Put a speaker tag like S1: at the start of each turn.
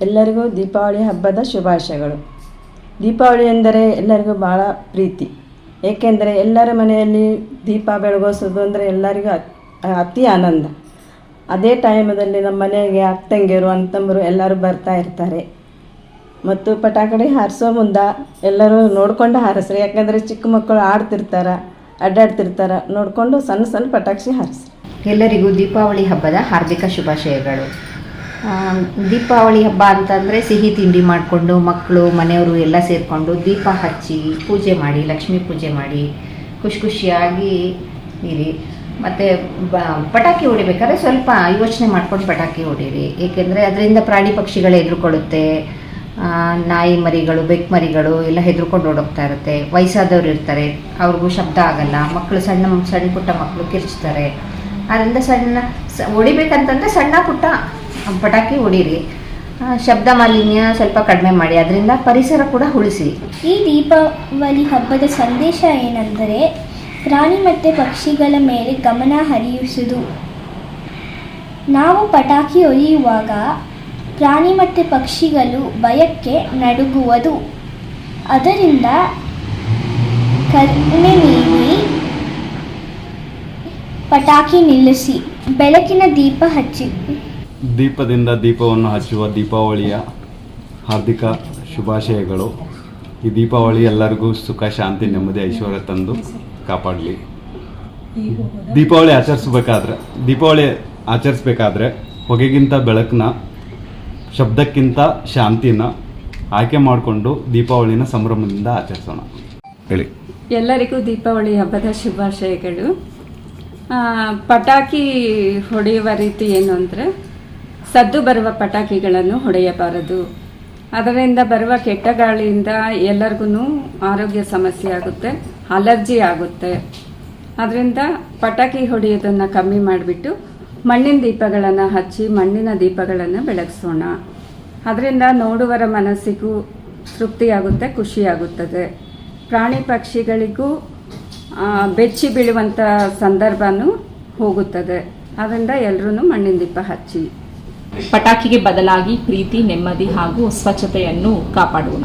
S1: ಎಲ್ಲರಿಗೂ ದೀಪಾವಳಿ ಹಬ್ಬದ ಶುಭಾಶಯಗಳು. ದೀಪಾವಳಿ ಎಂದರೆ ಎಲ್ಲರಿಗೂ ಭಾಳ ಪ್ರೀತಿ. ಏಕೆಂದರೆ ಎಲ್ಲರ ಮನೆಯಲ್ಲಿ ದೀಪ ಬೆಳಗೋಸೋದು ಅಂದರೆ ಎಲ್ಲರಿಗೂ ಅತ್- ಆನಂದ. ಅದೇ ಟೈಮದಲ್ಲಿ ನಮ್ಮ ಮನೆಗೆ ಅಕ್ಕಂಗಿರು ಅಂತಂಬರು ಎಲ್ಲರೂ ಬರ್ತಾ ಇರ್ತಾರೆ. ಮತ್ತು ಪಟಾಕಿ ಹಾರಿಸೋ ಮುಂದ ಎಲ್ಲರೂ ನೋಡಿಕೊಂಡು ಹಾರಿಸ್ರಿ. ಯಾಕಂದರೆ ಚಿಕ್ಕ ಮಕ್ಕಳು ಆಡ್ತಿರ್ತಾರೆ, ಅಡ್ಡಾಡ್ತಿರ್ತಾರೆ, ನೋಡಿಕೊಂಡು ಸಣ್ಣ ಸಣ್ಣ ಪಟಾಕಿ ಹಾರಿಸ್ರಿ.
S2: ಎಲ್ಲರಿಗೂ ದೀಪಾವಳಿ ಹಬ್ಬದ ಹಾರ್ದಿಕ ಶುಭಾಶಯಗಳು. ದೀಪಾವಳಿ ಹಬ್ಬ ಅಂತಂದರೆ ಸಿಹಿ ತಿಂಡಿ ಮಾಡಿಕೊಂಡು ಮಕ್ಕಳು, ಮನೆಯವರು ಎಲ್ಲ ಸೇರಿಕೊಂಡು ದೀಪ ಹಚ್ಚಿ ಪೂಜೆ ಮಾಡಿ, ಲಕ್ಷ್ಮೀ ಪೂಜೆ ಮಾಡಿ, ಖುಷಿ ಖುಷಿಯಾಗಿ ಇರಿ. ಮತ್ತು ಬ, ಪಟಾಕಿ ಹೊಡಿಬೇಕಾದ್ರೆ ಸ್ವಲ್ಪ ಯೋಚನೆ ಮಾಡ್ಕೊಂಡು ಪಟಾಕಿ ಹೊಡೀರಿ. ಏಕೆಂದರೆ ಅದರಿಂದ ಪ್ರಾಣಿ ಪಕ್ಷಿಗಳು ಹೆದರ್ಕೊಳ್ಳುತ್ತೆ. ನಾಯಿ ಮರಿಗಳು, ಬೆಕ್ಕು ಮರಿಗಳು ಎಲ್ಲ ಹೆದರ್ಕೊಂಡು ಓಡೋಗ್ತಾ ಇರುತ್ತೆ. ವಯಸ್ಸಾದವ್ರು ಇರ್ತಾರೆ. ಅವ್ರಿಗೂ ಶಬ್ದ ಆಗಲ್ಲ. ಮಕ್ಕಳು ಸಣ್ಣ ಸಣ್ಣ ಪುಟ್ಟ ಮಕ್ಕಳು ಕಿರ್ಚ್ತಾರೆ. ಅದರಿಂದ ಸಣ್ಣ, ಸ, ಹೊಡಿಬೇಕಂತಂದರೆ ಸಣ್ಣ ಪುಟ್ಟ ಪಟಾಕಿ ಹೊಡಿರಿ. ಶಬ್ದ ಮಾಲಿನ್ಯ ಸ್ವಲ್ಪ ಕಡಿಮೆ ಮಾಡಿ ಅದರಿಂದ ಪರಿಸರ ಕೂಡ ಉಳಿಸಿ.
S3: ಈ ದೀಪಾವಳಿ ಹಬ್ಬದ ಸಂದೇಶ ಏನೆಂದರೆ, ಪ್ರಾಣಿ ಮತ್ತು ಪಕ್ಷಿಗಳ ಮೇಲೆ ಗಮನ ಹರಿಯಿಸುವುದು ನಾವು ಪಟಾಕಿ ಹೊಡೆಯುವಾಗ ಪ್ರಾಣಿ ಮತ್ತು ಪಕ್ಷಿಗಳು ಭಯಕ್ಕೆ ನಡುಗುವುದು. ಅದರಿಂದ ಕಡಿಮೆ ನೀಡಿ ಪಟಾಕಿ ನಿಲ್ಲಿಸಿ, ಬೆಳಕಿನ ದೀಪ ಹಚ್ಚಿ.
S4: ದೀಪದಿಂದ ದೀಪವನ್ನು ಹಚ್ಚುವ ದೀಪಾವಳಿಯ ಹಾರ್ದಿಕ ಶುಭಾಶಯಗಳು. ಈ ದೀಪಾವಳಿ ಎಲ್ಲರಿಗೂ ಸುಖ ಶಾಂತಿ ನೆಮ್ಮದಿ ಐಶ್ವರ್ಯ ತಂದು ಕಾಪಾಡಲಿ. ದೀಪಾವಳಿ ಆಚರಿಸ್ಬೇಕಾದ್ರೆ ದೀಪಾವಳಿ ಆಚರಿಸ್ಬೇಕಾದ್ರೆ ಹೊಗೆಗಿಂತ ಬೆಳಕನ್ನ ಶಬ್ದಕ್ಕಿಂತ ಶಾಂತಿನ ಆಯ್ಕೆ ಮಾಡಿಕೊಂಡು ದೀಪಾವಳಿನ ಸಂಭ್ರಮದಿಂದ ಆಚರಿಸೋಣ. ಹೇಳಿ.
S5: ಎಲ್ಲರಿಗೂ ದೀಪಾವಳಿ ಹಬ್ಬದ ಶುಭಾಶಯಗಳು. ಆ, ಪಟಾಕಿ ಹೊಡೆಯುವ ರೀತಿ ಏನು ಅಂದರೆ ಸದ್ದು ಬರುವ ಪಟಾಕಿಗಳನ್ನು ಹೊಡೆಯಬಾರದು. ಅದರಿಂದ ಬರುವ ಕೆಟ್ಟ ಗಾಳಿಯಿಂದ ಎಲ್ಲರಿಗೂ ಆರೋಗ್ಯ ಸಮಸ್ಯೆ ಆಗುತ್ತೆ, ಅಲರ್ಜಿ ಆಗುತ್ತೆ. ಅದರಿಂದ ಪಟಾಕಿ ಹೊಡೆಯೋದನ್ನು ಕಮ್ಮಿ ಮಾಡಿಬಿಟ್ಟು ಮಣ್ಣಿನ ದೀಪಗಳನ್ನು ಹಚ್ಚಿ ಮಣ್ಣಿನ ದೀಪಗಳನ್ನು ಬೆಳಗಿಸೋಣ. ಅದರಿಂದ ನೋಡುವರ ಮನಸ್ಸಿಗೂ ತೃಪ್ತಿಯಾಗುತ್ತೆ ಖುಷಿಯಾಗುತ್ತದೆ ಪ್ರಾಣಿ ಪಕ್ಷಿಗಳಿಗೂ ಬೆಚ್ಚಿ ಬೀಳುವಂಥ ಸಂದರ್ಭನೂ ಹೋಗುತ್ತದೆ. ಅದರಿಂದ ಎಲ್ಲರೂ ಮಣ್ಣಿನ ದೀಪ ಹಚ್ಚಿ.
S6: ಪಟಾಕಿಗೆ ಬದಲಾಗಿ ಪ್ರೀತಿ ನೆಮ್ಮದಿ ಹಾಗೂ ಸ್ವಚ್ಛತೆಯನ್ನು ಕಾಪಾಡೋಣ.